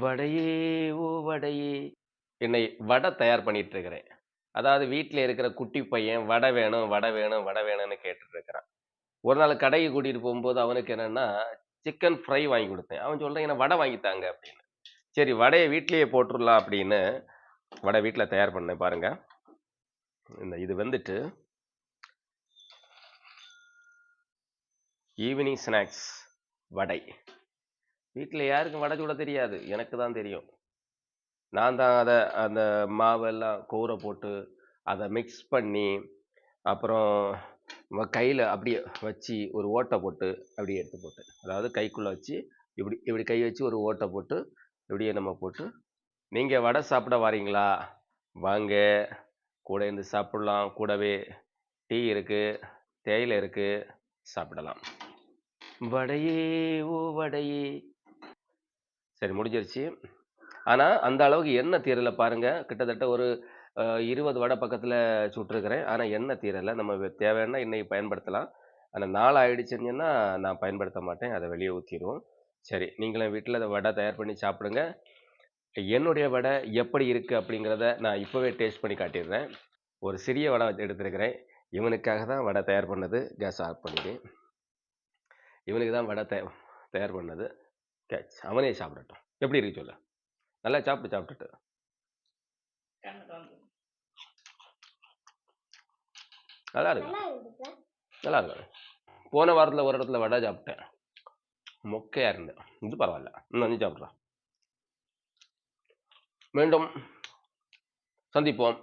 வடையே ஓ வடையே. என்னை வடை தயார் பண்ணிட்டு இருக்கிறேன் அதாவது வீட்டில் இருக்கிற குட்டி பையன் வடை வேணும் வடை வேணும் வடை வேணும்னு கேட்டுட்டு இருக்கிறான் ஒரு நாள் கடைக்கு கூட்டிட்டு போகும்போது அவனுக்கு என்னன்னா சிக்கன் ஃப்ரை வாங்கி கொடுத்தேன். அவன் சொல்றான் என்ன வடை வாங்கித்தாங்க அப்படின்னு. சரி வடையை வீட்லேயே போட்டுடலாம் அப்படின்னு வடை வீட்டில் தயார் பண்ணேன் பாருங்க. இந்த இது வந்துட்டு ஈவினிங் ஸ்நாக்ஸ் வடை. வீட்டில் யாருக்கும் வடை சுட தெரியாது. எனக்கு தான் தெரியும். நான் தான் அதை அந்த மாவெல்லாம் கூரை போட்டு அதை மிக்ஸ் பண்ணி அப்புறம் கையில் அப்படியே வச்சு ஒரு ஓட்டை போட்டு அப்படியே எடுத்து போட்டு அதாவது கைக்குள்ளே வச்சு இப்படி இப்படி கை வச்சு ஒரு ஓட்டை போட்டு இப்படியே நம்ம போட்டு நீங்கள் வடை சாப்பிட வாரீங்களா? வாங்க. கூட இருந்து சாப்பிடலாம். கூடவே டீ இருக்குது தேயிலை இருக்குது சாப்பிடலாம். வடையே ஓ வடையே. சரி முடிஞ்சிருச்சு. ஆனால் அந்த அளவுக்கு எண்ணெய் தீரல பாருங்கள் கிட்டத்தட்ட ஒரு இருபது வடை பக்கத்தில் சுட்டிருக்கிறேன். ஆனால் எண்ணெய் தீரலை நம்ம தேவைன்னா இன்றைக்கி பயன்படுத்தலாம். ஆனால் நாள் ஆயிடுச்சுங்கன்னா நான் பயன்படுத்த மாட்டேன். அதை வெளியே ஊற்றிடுவோம் சரி நீங்களும் வீட்டில் அதை வடை தயார் பண்ணி சாப்பிடுங்க. என்னுடைய வடை எப்படி இருக்குது அப்படிங்கிறத நான் இப்போவே டேஸ்ட் பண்ணி காட்டிடுறேன். ஒரு சிறிய வடை வச்சு இவனுக்காக தான் வடை தயார் பண்ணது. கேஸ் ஆஃப் பண்ணிடு. இவனுக்கு தான் வடை தயார் தயார் பண்ணது. கேட்ச் அவனே சாப்பிடட்டும். எப்படி இருக்கு சொல்லு? நல்லா சாப்பிட்டு சாப்பிட்டுட்டு. நல்லா இருக்கு? நல்லா இருக்கு? போன வாரத்தில் ஒரு இடத்துல வடை சாப்பிட்டேன். மொக்கையா இருந்தேன். இது பரவாயில்ல. இன்னும் அஞ்சு சாப்பிட்றேன் மீண்டும் சந்திப்போம்.